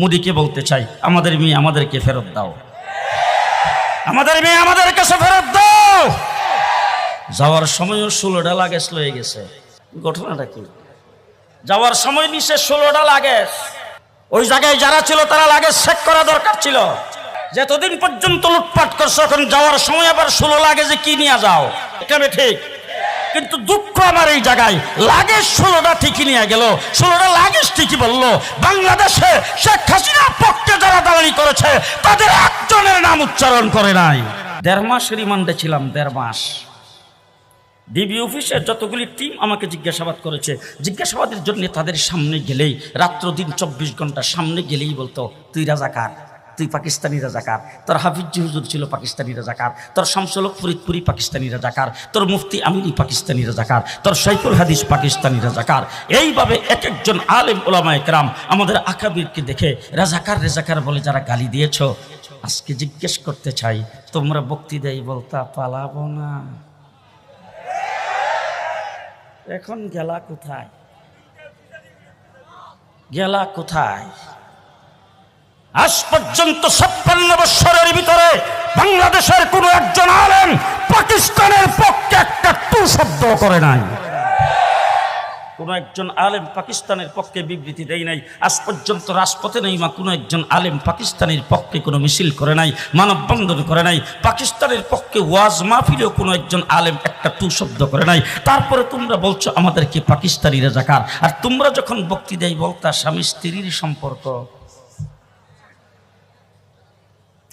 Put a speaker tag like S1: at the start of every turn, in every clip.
S1: মোদিকে বলতে চাই, আমাদের মেয়ে আমাদেরকে ফেরত দাও। আমাদের মেয়ে আমাদের কাছে ফেরত দাও। যাওয়ার সময়ও ষোলোটা লাগেজ লয়ে গেছে। ঘটনাটা কি? যাওয়ার সময় নিচে ষোলোটা লাগেজ ওই জায়গায় যারা ছিল তারা লাগেজ চেক করা দরকার ছিল। যে এতদিন পর্যন্ত লুটপাট করছ, এখন যাওয়ার সময় আবার ষোলো লাগেজে কি নিয়ে যাও? এখানে ঠিক? কিন্তু দুঃখ আমার এই জায়গায়। লাগে ষোলোটা ঠিকই নিয়ে গেল। ষোলোটা লাগেজ ঠিকই বলল। বাংলাদেশে শেখ হাসিনার পক্ষে যারা দাঁড়ি করেছে, তাদের একজনের নাম উচ্চারণ করে নাই। দেড় মাস রিমান্ডে ছিলাম, দেড় মাস। ডিবি অফিসের যতগুলি টিম আমাকে জিজ্ঞাসাবাদ করেছে, জিজ্ঞাসাবাদের জন্য তাদের সামনে গেলেই, রাত্র দিন চব্বিশ ঘণ্টা সামনে গেলেই বলতো, তুই রাজাকার? তুই পাকিস্তানি রাজাকার। তোর হাফিজি হুজুর ছিল পাকিস্তানি রাজাকার। তোর শামসলক ফরিদপুরি পাকিস্তানি রাজাকার। তোর মুফতি আমিরি পাকিস্তানি রাজাকার। তোর সাইফুল হাদিস পাকিস্তানি রাজাকার। এইভাবে এক একজন আলেম ওলামা একরাম আমাদের আকাবিরকে দেখে, রাজাকার, রেজাকার বলে যারা গালি দিয়েছ, আজকে জিজ্ঞেস করতে চাই, তোমরা বক্তি দেয় বলতা পালাবো না? এখন গেলা কোথায়? গেলা কোথায়? আজ পর্যন্ত ছাপ্পান্ন বৎসরের ভিতরে বাংলাদেশের কোন একজন আলেম পাকিস্তানের পক্ষে একটা টু শব্দ করে নাই। কোন একজন আলেম পাকিস্তানের পক্ষে বিবৃতি দেয় নাই। আজ পর্যন্ত রাজপথে নেই মা, কোনো একজন আলেম পাকিস্তানের পক্ষে কোনো মিছিল করে নাই, মানববন্ধন করে নাই। পাকিস্তানের পক্ষে ওয়াজ মাহফিলেও কোনো একজন আলেম একটা টু শব্দ করে নাই। তারপরে তোমরা বলছো আমাদেরকে পাকিস্তানিরা রাজাকার? আর তোমরা যখন বক্তি দেয় বলতা, স্বামী স্ত্রীর সম্পর্ক।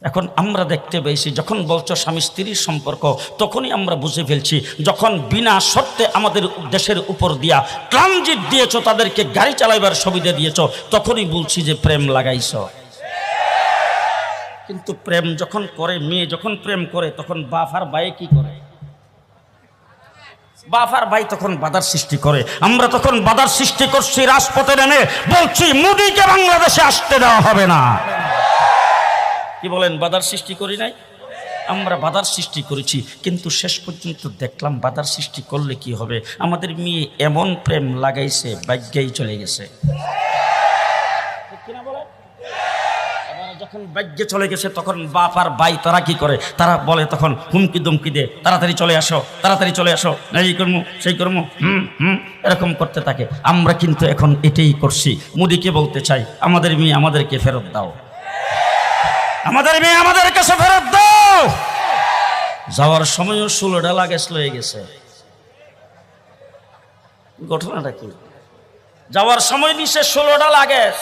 S1: এখন আমরা দেখতে পেয়েছি, যখন বলছো স্বামী স্ত্রীর সম্পর্ক, তখনই আমরা বুঝে ফেলছি, যখন বিনা শর্তে আমাদের দেশের উপর দিয়া ট্রানজিট দিয়েছ, তাদেরকে গাড়ি চালাইবার সুবিধা দিয়েছ, তখনই বলছি যে প্রেম লাগাইছ। কিন্তু প্রেম যখন করে, মেয়ে যখন প্রেম করে, তখন বাপ আর কি করে? বাফার ভাই তখন বাধার সৃষ্টি করে। আমরা তখন বাধার সৃষ্টি করছি, রাজপথে নেমে বলছি, মোদিকে বাংলাদেশে আসতে দেওয়া হবে না। কি বলেন, বাধার সৃষ্টি করি নাই? আমরা বাধার সৃষ্টি করেছি, কিন্তু শেষ পর্যন্ত দেখলাম বাধার সৃষ্টি করলে কি হবে? আমাদের মেয়ে এমন প্রেম লাগাইছে বাগ্যাই চলে গেছে। যখন বাগ্যে চলে গেছে, তখন বাপ আর ভাই তারা কি করে? তারা বলে তখন, হুমকি দুমকি দে, তাড়াতাড়ি চলে আসো, তাড়াতাড়ি চলে আসো, এই কর্ম, সেই কর্ম, হুম হুম, এরকম করতে থাকে। আমরা কিন্তু এখন এটাই করছি। মোদিকে বলতে চাই, আমাদের মেয়ে আমাদেরকে ফেরত দাও। আমাদের মেয়ে আমাদের কাছে ফেরত দাও। যাওয়ার সময়ও ষোলোটা লাগেজ লয়ে গেছে। ঘটনাটা কি? যাওয়ার সময় নিচে ষোলোটা লাগেজ।